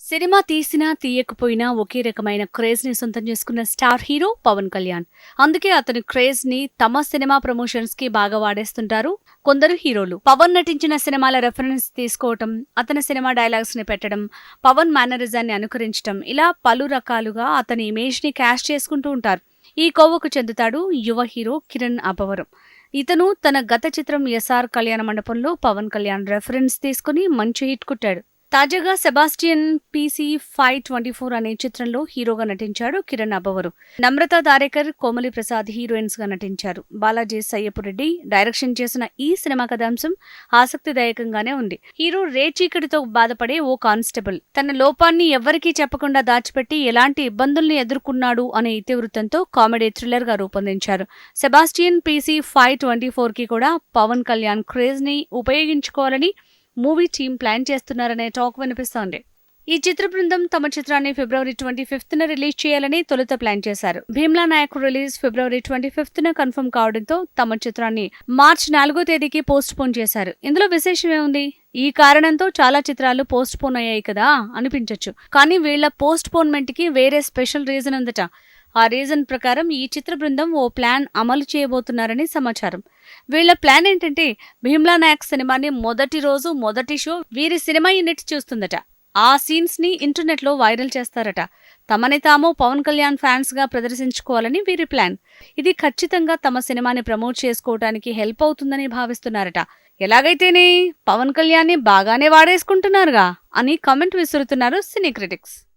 Cinema తీసినా తీయకపోయినా ఒకే రకమైన క్రేజ్ని సొంతం చేసుకున్న స్టార్ హీరో పవన్ కళ్యాణ్. అందుకే అతని క్రేజ్ని తమ సినిమా ప్రమోషన్స్కి బాగా వాడేస్తుంటారు కొందరు హీరోలు. పవన్ నటించిన సినిమాల రెఫరెన్స్ తీసుకోవటం అతని సినిమా డైలాగ్స్ని పెట్టడం పవన్ మేనరిజాన్ని అనుకరించడం ఇలా పలు రకాలుగా అతని ఇమేజ్ని క్యాష్ చేసుకుంటూ ఉంటారు. ఈ కోవకు చెందుతాడు యువ హీరో కిరణ్ అపవరం ఇతను తన గత చిత్రం ఎస్ఆర్ కళ్యాణ మండపంలో పవన్ కళ్యాణ్ రెఫరెన్స్ తీసుకుని మంచి హిట్ కొట్టాడు. తాజాగా Sebastian PC five twenty four అనే చిత్రంలో హీరోగా నటించాడు కిరణ్ అబ్బవరు. నమ్రత దారేకర్ కోమలి ప్రసాద్ హీరోయిన్స్గా నటించారు. బాలాజీ సయ్యపురెడ్డి డైరెక్షన్ చేసిన ఈ సినిమా కథాంశం ఆసక్తిదాయకంగానే ఉంది. హీరో రే చీకటితో బాధపడే ఓ కానిస్టేబుల్ తన లోపాన్ని ఎవ్వరికీ చెప్పకుండా దాచిపెట్టి ఎలాంటి ఇబ్బందుల్ని ఎదుర్కొన్నాడు అనే ఇతివృత్తంతో కామెడీ థ్రిల్లర్గా రూపొందించారు. సెబాస్టియన్ పీసీ ఫైవ్ ట్వంటీ ఫోర్కి కూడా పవన్ కళ్యాణ్ క్రేజ్ని ఉపయోగించుకోవాలని మూవీ టీం ప్లాన్ చేస్తున్నారనే టాక్ వినిపిస్తోంది. ఈ చిత్ర బృందం తమ చిత్రాన్ని ఫిబ్రవరి ట్వంటీ ఫిఫ్త్ న రిలీజ్ చేయాలని తొలుత ప్లాన్ చేశారు. భీమ్లా నాయక్ రిలీజ్ ఫిబ్రవరి ట్వంటీ ఫిఫ్త్ న కన్ఫర్మ్ కావడంతో తమ చిత్రాన్ని మార్చ్ నాలుగో తేదీకి పోస్ట్ పోన్ చేశారు. ఇందులో విశేషం ఏముంది? ఈ కారణంతో చాలా చిత్రాలు పోస్ట్ పోన్ అయ్యాయి కదా అనిపించవచ్చు కానీ వీళ్ళ పోస్ట్ పోన్మెంట్కి వేరే స్పెషల్ రీజన్ ఉందట. ఆ రీజన్ ప్రకారం ఈ చిత్ర బృందం ఓ ప్లాన్ అమలు చేయబోతున్నారని సమాచారం. వీళ్ళ ప్లాన్ ఏంటంటే భీమ్లా నాయక్ సినిమాని మొదటి రోజు మొదటి షో వీరి సినిమా యూనిట్ చూస్తుందట. ఆ సీన్స్ని ఇంటర్నెట్లో వైరల్ చేస్తారట. తమని తాము పవన్ కళ్యాణ్ ఫ్యాన్స్గా ప్రదర్శించుకోవాలని వీరి ప్లాన్. ఇది ఖచ్చితంగా తమ సినిమాని ప్రమోట్ చేసుకోవడానికి హెల్ప్ అవుతుందని భావిస్తున్నారట. ఎలాగైతేనే పవన్ కళ్యాణ్ని బాగానే వాడేసుకుంటున్నారుగా అని కామెంట్ విసురుతున్నారు సినీ క్రిటిక్స్.